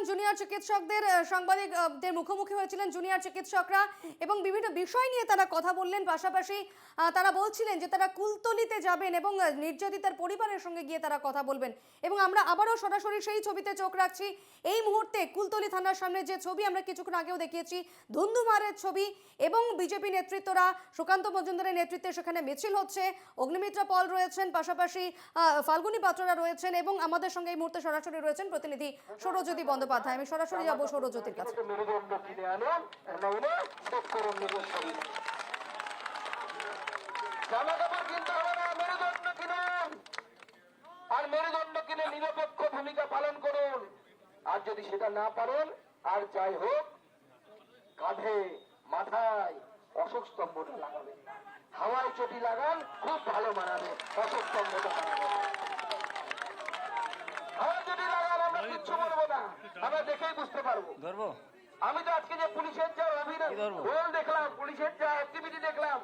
শুনছিলাম জুনিয়র চিকিৎসকদের সাংবাদিকদের মুখোমুখি হয়েছিলেন জুনিয়র চিকিৎসকরা এবং বিভিন্ন বিষয় নিয়ে তারা কথা বললেন। পাশাপাশি তারা বলছিলেন যে তারা কুলতলিতে যাবেন এবং নির্যাতিতার পরিবারের সঙ্গে গিয়ে তারা কথা বলবেন। এবং আমরা আবারও সরাসরি সেই ছবিতে চোখ রাখছি। এই মুহূর্তে কুলতলি থানার সামনে যে ছবি আমরা কিছুক্ষণ আগেও দেখিয়েছি, ধুন্ধুমারের ছবি এবং বিজেপি নেতৃত্বরা, সুকান্ত মজুমদারের নেতৃত্বে সেখানে মিছিল হচ্ছে, অগ্নিমিত্রা পল রয়েছেন, পাশাপাশি ফাল্গুনী পাত্ররা রয়েছেন এবং আমাদের সঙ্গে এই মুহূর্তে সরাসরি রয়েছেন প্রতিনিধি সৌরজ্যোতি বন্দ্যোপাধ্যায়। আমি সরাসরি যাব সৌরজ্যোতির কাছে। জামা কাপড় কিনতে হবে না মেরুদণ্ড কিনুন। আর মেরুদণ্ড কিনে নিরপেক্ষ ভূমিকা পালন করুন। আর যদি সেটা না পারেন আর যাই হোক কাঁধে মাথায় অশোক স্তম্ভটা লাগাবেন। হাওয়ায় চটি লাগান খুব ভালো মানাবে অশোক স্তম্ভটা মানাবে হাওয়ায় চটি কিচ্ছু বলব না। আমরা দেখেই বুঝতে পারব। ধরবো? আমি তো আজকে যে পুলিশের যা অভিনয় রোল দেখলাম পুলিশের যা অ্যাক্টিভিটি দেখলাম।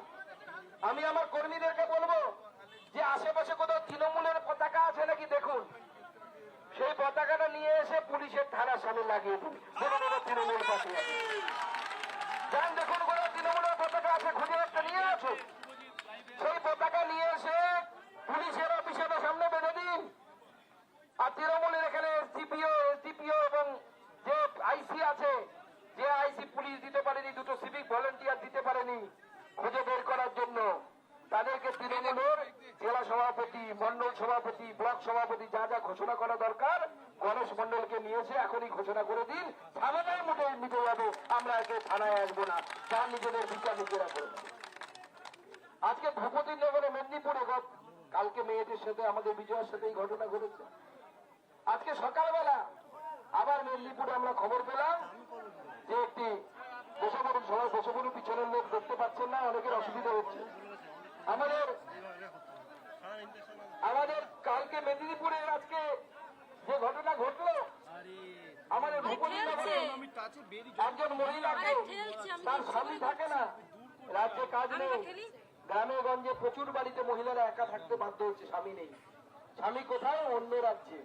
আমি আমার কর্মীদেরকে বলব যে আশেপাশে কোথাও তৃণমূলের পতাকা আছে নাকি দেখুন। সেই পতাকাটা নিয়ে এসে পুলিশের থানার সামনে লাগিয়ে দিন। তৃণমূল আছে যান দেখুন কোথাও তৃণমূলের পতাকা আছে খুঁজে একটা নিয়ে আসুন সেই পতাকা নিয়ে এসে পুলিশের অফিসের সামনে বেঁধে দিন আর তৃণমূলের এখানে সিপিও এসডিপিও এবং যে আইসি আছে যে পুলিশ দিতে পারেনি, দুটো সিভিক ভলেন্টিয়ার দিতে পারেনি খুঁজে বের করার জন্য। তাদেরকে তৃণমূলের জেলা সভাপতি, মন্ডল সভাপতি, ব্লক সভাপতি, যা যা ঘোষণা করা দরকার, গণেশ মন্ডলকে নিয়েছে, এখনই ঘোষণা করে দিন। ঝামেলায় মুঠে মিটে যাবে, আমরা একে থানায় আসব না। তার নিজেদের বিচার নিজেরা করে। আজকে ভূপতি নগরে মেদিনীপুরে কালকে মেয়েদের সাথে, আমাদের বিজয়ের সাথে এই ঘটনা ঘটেছে। আজকে সকালবেলা আবার মেদিনীপুরে আমরা খবর পেলাম যে একটি বসে পড়ুন সবাই পিছনের লোক দেখতে পাচ্ছেন না অনেকের অসুবিধা হচ্ছে। আমাদের আমাদের কালকে মেদিনীপুরে আজকে যে ঘটনা ঘটলো আমাদের একজন মহিলাকে তার স্বামী থাকে না রাজ্যে কাজ নেই। গ্রামে গঞ্জে প্রচুর বাড়িতে মহিলারা একা থাকতে বাধ্য হচ্ছে স্বামী নেই। স্বামী কোথায়? অন্য রাজ্যে।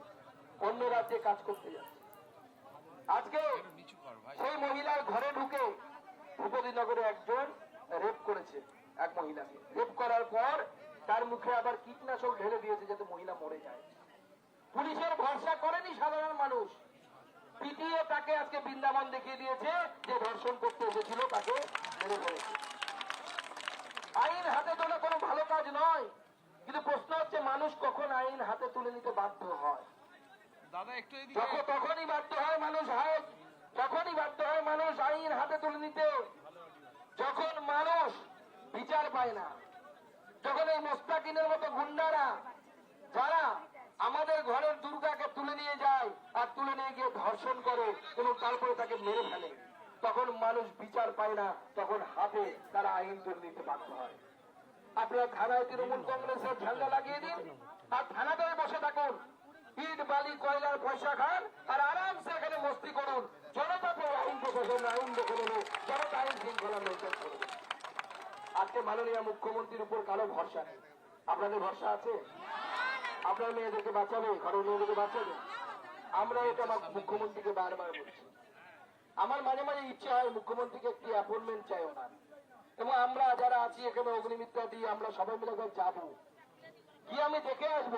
অন্য রাজ্যে কাজ করতে যাচ্ছে। আজকে সেই মহিলার ঘরে ঢুকে ভূপতিনগরে একজন রেপ করেছে এক মহিলাকে। রেপ করার পর তার মুখে আবার কীটনাশক ঢেলে দিয়েছে যাতে মহিলা মরে যায়। পুলিশের ভরসা করেনি সাধারণ মানুষ। পিটিয়ে তাকে আজকে বৃন্দাবন দেখিয়ে দিয়েছে যে ধর্ষণ করতে এসেছিল তাকে মেরে ফেলেছে। আইন হাতে তোলা কোনো ভালো কাজ নয় কিন্তু প্রশ্ন হচ্ছে মানুষ কখন আইন হাতে তুলে নিতে বাধ্য হয়? দাদা একটু তখনই বাধ্য হয় মানুষ হয় তখনই বাধ্য হয় মানুষ আইন হাতে তুলে নিতে। যখন মানুষ বিচার পায় না। যখন এই মোস্তাকিনের মতো গুন্ডারা, যারা আমাদের ঘরের দুর্গাকে তুলে নিয়ে যায় আর তুলে নিয়ে গিয়ে ধর্ষণ করে এবং তারপরে তাকে মেরে ফেলে, তখন মানুষ বিচার পায় না, তখন হাতে তারা আইন তুলে নিতে বাধ্য হয়। আপনারা থানায় তৃণমূল কংগ্রেসের ঝান্ডা লাগিয়ে দিন, আর থানাতে বসে থাকুন। ইট, বালি, কয়লার পয়সা খান, আর আরামসে এখানে মস্তি করুন। আজকে মাননীয় মুখ্যমন্ত্রীর উপর কারও ভরসা নেই। আপনাদের ভরসা আছে? আপনার মেয়েদেরকে বাঁচাবে, ঘরের মেয়েদেরকে বাঁচাবে? আমরা এটা আমার মুখ্যমন্ত্রীকে বারবার বলছি। আমার মাঝে মাঝে ইচ্ছে হয় মুখ্যমন্ত্রীকে একটি অ্যাপয়েন্টমেন্ট চাই ওনার। এবং আমরা যারা আছি, এখানে অগ্নিমিত্রা দিয়ে আমরা সবাই মিলে যাব। কি আমি দেখে আসব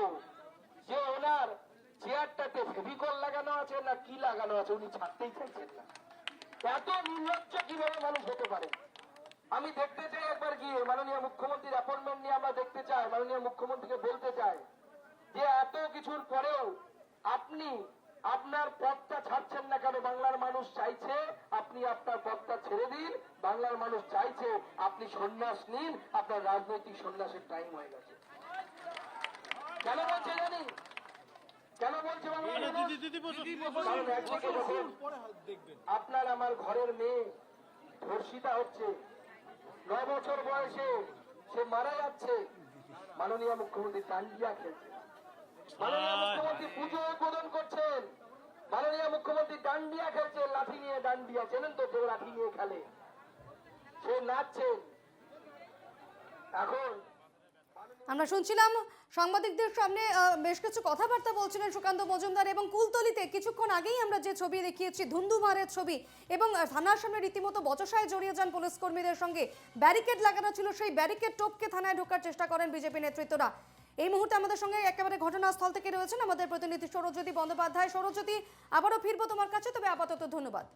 যে ওনার চেয়ারটাতে ফেভিকল লাগানো আছে না কি লাগানো আছে? উনি ছাড়তেই চাইছেন না। এত নির্লজ্জ কীভাবে মানুষ হতে পারে? আমি দেখতে চাই একবার গিয়ে, মাননীয় মুখ্যমন্ত্রীর অ্যাপয়েন্টমেন্ট নিয়ে আমরা দেখতে চাই, মাননীয় মুখ্যমন্ত্রীকে বলতে চাই যে এত কিছুর পরেও আপনি আপনার পথটা ছাড়ছেন না কেন? বাংলার মানুষ চাইছে আপনি আপনার পথটা ছেড়ে দিন। বাংলার মানুষ চাইছে আপনি সন্ন্যাস নিন। আপনার রাজনৈতিক সন্ন্যাসের টাইম হয়ে গেছে কেন বলছে জানি কেন বলছে আপনার আমার ঘরের মেয়ে ধর্ষিতা হচ্ছে। নয় বছর বয়সে সে মারা যাচ্ছে। মাননীয় মুখ্যমন্ত্রী তান্ডিয়া খেলছে মাননীয় মুখ্যমন্ত্রী পুজো উদ্বোধন করছেন। মাননীয় মুখ্যমন্ত্রী ডান্ডিয়া খেলছেন লাঠি নিয়ে ডান্ডিয়া চেনেন তো কেউ লাঠি নিয়ে খেলে। সে নাচছেন। এখন আমরা শুনছিলাম সাংবাদিকদের সামনে বেশ কিছু কথাবার্তা বলছিলেন সুকান্ত মজুমদার এবং কুলতলিতে কিছুক্ষণ আগেই আমরা যে ছবি দেখিয়েছি ধুন্ধুমারের ছবি এবং থানার সামনে রীতিমতো বচসায় জড়িয়ে যান পুলিশ কর্মীদের সঙ্গে, ব্যারিকেড লাগানো ছিল, সেই ব্যারিকেড টপকে থানায় ঢোকার চেষ্টা করেন বিজেপি নেতৃত্বরা। এই মুহূর্তে আমাদের সঙ্গে একেবারে ঘটনাস্থল থেকে রয়েছেন আমাদের প্রতিনিধি সৌরজ্যোতি বন্দ্যোপাধ্যায়। সৌরজ্যোতি আবারও ফিরবো তোমার কাছে, তবে আপাতত ধন্যবাদ।